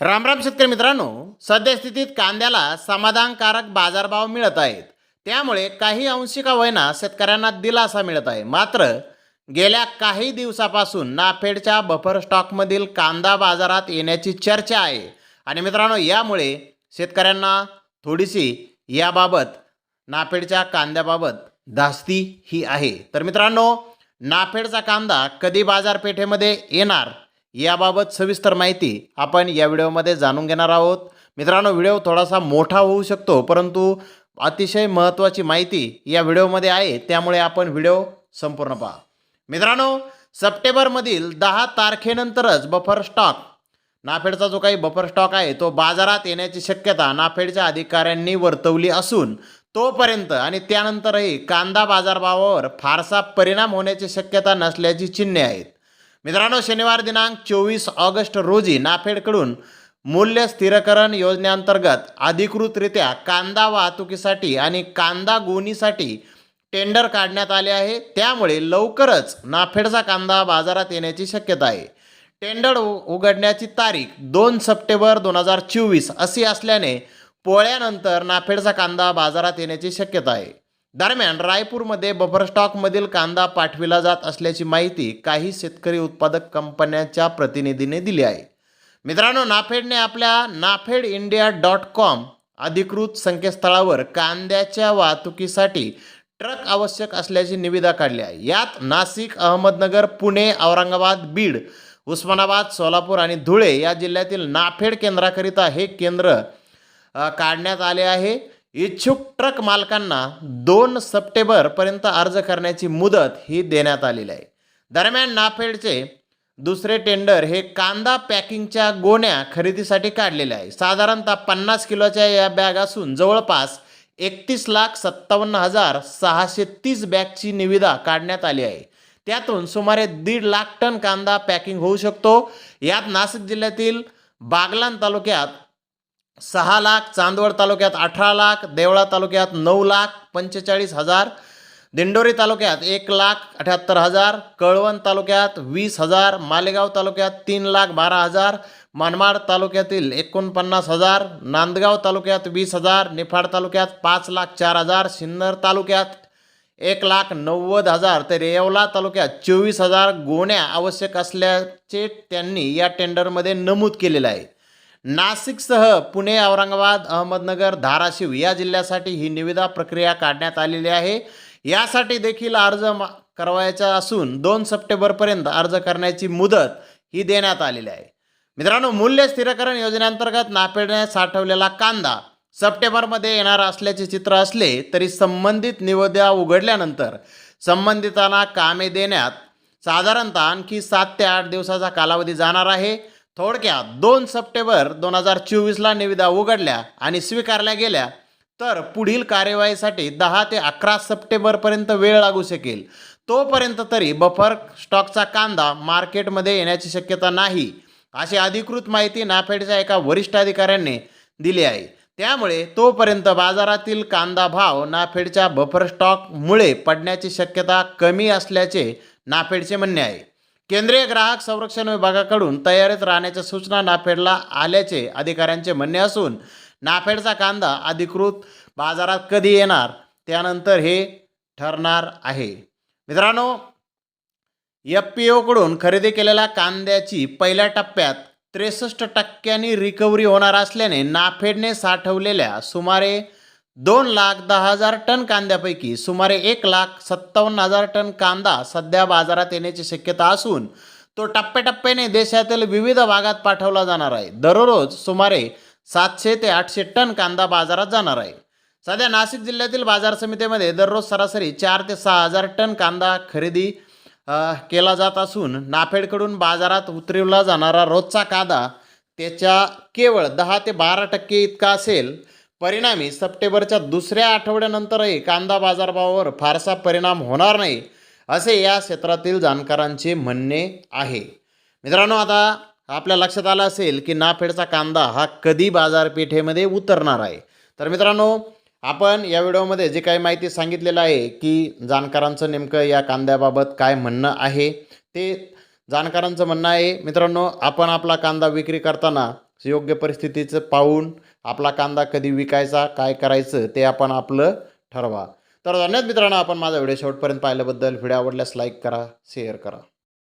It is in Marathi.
रामराम शेतकरी मित्रांनो सद्यस्थितीत कांद्याला समाधानकारक बाजारभाव मिळत आहेत. त्यामुळे काही अंशिका वयना शेतकऱ्यांना दिलासा मिळत आहे. मात्र गेल्या काही दिवसापासून नाफेडच्या बफर स्टॉकमधील कांदा बाजारात येण्याची चर्चा आहे. आणि मित्रांनो यामुळे शेतकऱ्यांना थोडीशी याबाबत नाफेडच्या कांद्याबाबत धास्ती ही आहे. तर मित्रांनो नाफेडचा कांदा कधी बाजारपेठेमध्ये येणार? याबाबत सविस्तर माहिती आपण या व्हिडिओमध्ये जाणून घेणार आहोत. मित्रांनो व्हिडिओ थोडासा मोठा होऊ शकतो परंतु अतिशय महत्त्वाची माहिती या व्हिडिओमध्ये आहे. त्यामुळे आपण व्हिडिओ संपूर्ण पहा. मित्रांनो सप्टेंबरमधील दहा तारखेनंतरच बफर स्टॉक नाफेडचा जो काही बफर स्टॉक आहे तो बाजारात येण्याची शक्यता नाफेडच्या अधिकाऱ्यांनी वर्तवली असून तोपर्यंत आणि त्यानंतरही कांदा बाजारभावावर फारसा परिणाम होण्याची शक्यता नसल्याची चिन्हे आहेत. मित्रांनो शनिवार दिनांक चोवीस ऑगस्ट रोजी नाफेडकडून मूल्य स्थिरकरण योजनेअंतर्गत अधिकृतरित्या कांदा वाहतुकीसाठी आणि कांदा गोणीसाठी टेंडर काढण्यात आले आहे. त्यामुळे लवकरच नाफेडचा कांदा बाजारात येण्याची शक्यता आहे. टेंडर उ- उघडण्याची तारीख दोन सप्टेंबर दोन हजार चोवीस अशी असल्याने पोळ्यानंतर नाफेडचा कांदा बाजारात येण्याची शक्यता आहे. दरम्यान रायपूरमध्ये बफर स्टॉकमधील कांदा पाठविला जात असल्याची माहिती काही शेतकरी उत्पादक कंपन्यांच्या प्रतिनिधीने दिली आहे. मित्रांनो नाफेडने आपल्या नाफेड इंडिया डॉट कॉम अधिकृत संकेतस्थळावर कांद्याच्या वाहतुकीसाठी ट्रक आवश्यक असल्याची निविदा काढली आहे. यात नाशिक अहमदनगर पुणे औरंगाबाद बीड उस्मानाबाद सोलापूर आणि धुळे या जिल्ह्यातील नाफेड केंद्राकरिता हे केंद्र काढण्यात आले आहे. इच्छुक ट्रक मालकांना दोन सप्टेंबरपर्यंत अर्ज करण्याची मुदत ही देण्यात आलेली आहे. दरम्यान नाफेडचे दुसरे टेंडर हे कांदा पॅकिंगच्या गोण्या खरेदीसाठी काढलेले आहे. साधारणतः पन्नास किलोच्या या बॅग असून जवळपास एकतीस लाख सत्तावन्न हजार सहाशे तीस बॅगची निविदा काढण्यात आली आहे. त्यातून सुमारे दीड लाख टन कांदा पॅकिंग होऊ शकतो. यात नाशिक जिल्ह्यातील बागलान तालुक्यात सहा लाख चांदवड तालुक्यात अठरा लाख देवळा तालुक्यात नऊ लाख पंचेचाळीस हजार दिंडोरी तालुक्यात एक लाख अठ्याहत्तर हजार कळवण तालुक्यात वीस हजार मालेगाव तालुक्यात तीन लाख बारा हजार मनमाड तालुक्यातील एकोणपन्नास हजार नांदगाव तालुक्यात वीस हजार निफाड तालुक्यात पाच लाख चार हजार सिन्नर तालुक्यात एक लाख नव्वद हजार तर येवला तालुक्यात चोवीस हजार गोण्या आवश्यक असल्याचे त्यांनी या टेंडरमध्ये नमूद केलेलं आहे. नाशिकसह पुणे औरंगाबाद अहमदनगर धाराशिव या जिल्ह्यासाठी ही निविदा प्रक्रिया काढण्यात आलेली आहे. यासाठी देखील अर्ज मा- करवायचा असून दोन सप्टेंबरपर्यंत अर्ज करण्याची मुदत ही देण्यात आलेली आहे. मित्रांनो मूल्य स्थिरीकरण योजनेअंतर्गत नापेडण्यात साठवलेला कांदा सप्टेंबरमध्ये येणार असल्याचे चित्र असले तरी संबंधित निविदा उघडल्यानंतर संबंधितांना कामे देण्यात साधारणतः आणखी सात ते आठ दिवसाचा कालावधी जाणार आहे. थोडक्यात दोन सप्टेंबर दोन हजार चोवीसला निविदा उघडल्या आणि स्वीकारल्या गेल्या तर पुढील कार्यवाहीसाठी दहा ते अकरा सप्टेंबरपर्यंत वेळ लागू शकेल. तोपर्यंत तरी बफर स्टॉकचा कांदा मार्केटमध्ये येण्याची शक्यता नाही अशी अधिकृत माहिती नाफेडच्या एका वरिष्ठ अधिकाऱ्यांनी दिली आहे. त्यामुळे तोपर्यंत बाजारातील कांदा भाव नाफेडच्या बफर स्टॉकमुळे पडण्याची शक्यता कमी असल्याचे नाफेडचे म्हणणे आहे. केंद्रीय ग्राहक संरक्षण विभागाकडून तयारीत राहण्याच्या सूचना नाफेडला आल्याचे अधिकाऱ्यांचे म्हणणे असून नाफेडचा कांदा अधिकृत बाजारात कधी येणार त्यानंतर हे ठरणार आहे. मित्रांनो एफ पी ओकडून खरेदी केलेल्या कांद्याची पहिल्या टप्प्यात त्रेसष्ट टक्क्यांनी रिकव्हरी होणार असल्याने नाफेडने साठवलेल्या सुमारे दोन लाख दहा हजार टन कांद्यापैकी सुमारे एक लाख सत्तावन्न हजार टन कांदा सध्या बाजारात येण्याची शक्यता असून तो टप्प्याटप्प्याने देशातील विविध भागात पाठवला जाणार आहे. दररोज सुमारे सातशे ते आठशे टन कांदा बाजारात जाणार आहे. सध्या नाशिक जिल्ह्यातील बाजार समितीमध्ये दररोज सरासरी चार ते सहा हजार टन कांदा खरेदी केला जात असून नाफेडकडून बाजारात उतरवला जाणारा रोजचा कांदा त्याच्या केवळ दहा ते बारा टक्के इतका असेल. परिणामी सप्टेंबरच्या दुसऱ्या आठवड्यानंतरही कांदा बाजारभावावर फारसा परिणाम होणार नाही असे या क्षेत्रातील जाणकारांचे म्हणणे आहे. मित्रांनो आता आपल्या लक्षात आलं असेल की नाफेडचा कांदा हा कधी बाजारपेठेमध्ये उतरणार आहे. तर मित्रांनो आपण या व्हिडिओमध्ये जे काही माहिती सांगितलेलं आहे की जाणकारांचं नेमकं या कांद्याबाबत काय म्हणणं आहे ते जाणकारांचं म्हणणं आहे मित्रांनो आपण आपला कांदा विक्री करताना योग्य परिस्थितीचं पाहून आपला कांदा कधी विकायचा काय करायचं ते आपण आपलं ठरवा. तर धन्यवाद मित्रांनो आपण माझा व्हिडिओ शेवटपर्यंत पाहिल्याबद्दल. व्हिडिओ आवडल्यास लाईक करा शेअर करा.